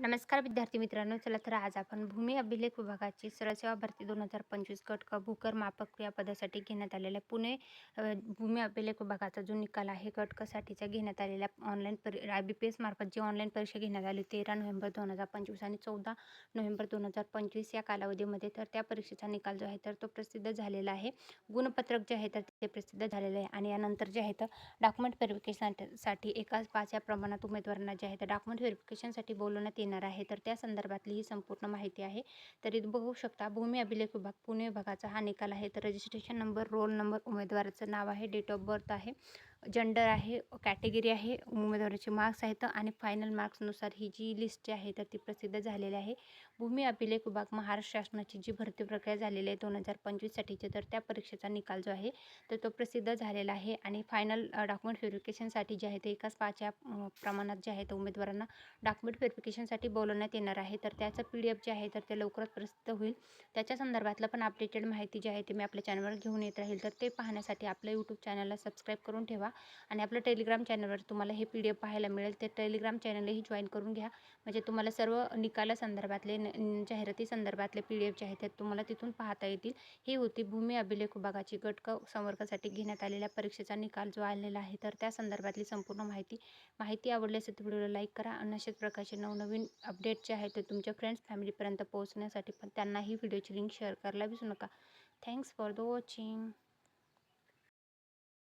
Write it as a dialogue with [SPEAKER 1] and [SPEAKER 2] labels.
[SPEAKER 1] नमस्कार विद्यार्थी मित्रांनो चला तर आज आपण भूमी अभिलेख विभागाची सरळ सेवा भरती दोन हजार पंचवीस गट क भूकर मापक क्रियापदासाठी घेण्यात आलेल्या पुणे भूमी अभिलेख विभागाचा जो निकाल आहे गट क साठीचा घेण्यात आलेल्या ऑनलाईन परी आय बी पी एस मार्फत जी ऑनलाईन परीक्षा घेण्यात आली तेरा नोव्हेंबर दोन हजार पंचवीस आणि चौदा नोव्हेंबर दोन हजार पंचवीस या कालावधीमध्ये तर त्या परीक्षेचा निकाल जो आहे तर तो प्रसिद्ध झालेला आहे. गुणपत्रक जे आहे तर ते प्रसिद्ध झालेलं आहे आणि यानंतर जे आहे तर डॉक्युमेंट व्हेरिफिकेशनसाठी एकाच पाच या प्रमाणात उमेदवारांना जे आहे तर डॉक्युमेंट व्हेरिफिकेशनसाठी बोलवण्यात येणार आहे. तर त्या संदर्भातली ही संपूर्ण माहिती आहे. तरी बघू शकता भूमी अभिलेख विभाग पुणे विभागाचा हा निकाल आहे. तर रजिस्ट्रेशन नंबर रोल नंबर उमेदवाराचं नाव आहे डेट ऑफ बर्थ आहे. जेंडर आहे कॅटेगरी आहे उमेदवाराचे मार्क्स आहेत आणि फायनल मार्क्सनुसार ही जी लिस्ट जी आहे तर ती प्रसिद्ध झालेली आहे. भूमी अभिलेख विभाग महाराष्ट्र शासनाची जी भरती प्रक्रिया झालेली आहे दोन हजार पंचवीससाठीची तर त्या परीक्षेचा निकाल जो आहे तर तो प्रसिद्ध झालेला आहे. आणि फायनल डॉक्युमेंट व्हेरिफिकेशनसाठी जे आहे ते एकाच पाच या प्रमाणात जे आहे ते उमेदवारांना डॉक्युमेंट व्हेरिफिकेशनसाठी बोलवण्यात येणार आहे. तर त्याचं पी डी एफ जे आहे तर ते लवकरच प्रसिद्ध होईल. त्याच्या संदर्भातलं पण अपडेटेड माहिती जी आहे ती मी आपल्या चॅनलवर घेऊन येत राहील. तर ते पाहण्यासाठी आपल्या यूट्यूब चॅनलला सबस्क्राईब करून ठेवा. आणि आपलं टेलिग्राम चॅनलवर तुम्हाला हे पी डी एफ पाहायला मिळेल. ते टेलिग्राम चॅनलही जॉईन करून घ्या. म्हणजे तुम्हाला सर्व निकालासंदर्भातले न- जाहिराती संदर्भातले पी डी एफ जे आहेत ते तुम्हाला तिथून पाहता येतील. ही होती भूमी अभिलेख विभागाची गटक संवर्गासाठी घेण्यात आलेल्या परीक्षेचा निकाल जो आलेला आहे. तर त्या संदर्भातली संपूर्ण माहिती माहिती आवडली असेल तर व्हिडिओला लाईक करा. आणि अशाच प्रकारचे नवनवीन अपडेट जे आहेत ते तुमच्या फ्रेंड्स फॅमिलीपर्यंत पोहोचण्यासाठी पण त्यांनाही व्हिडिओची लिंक शेअर करायला विसरू नका. Thanks for the watching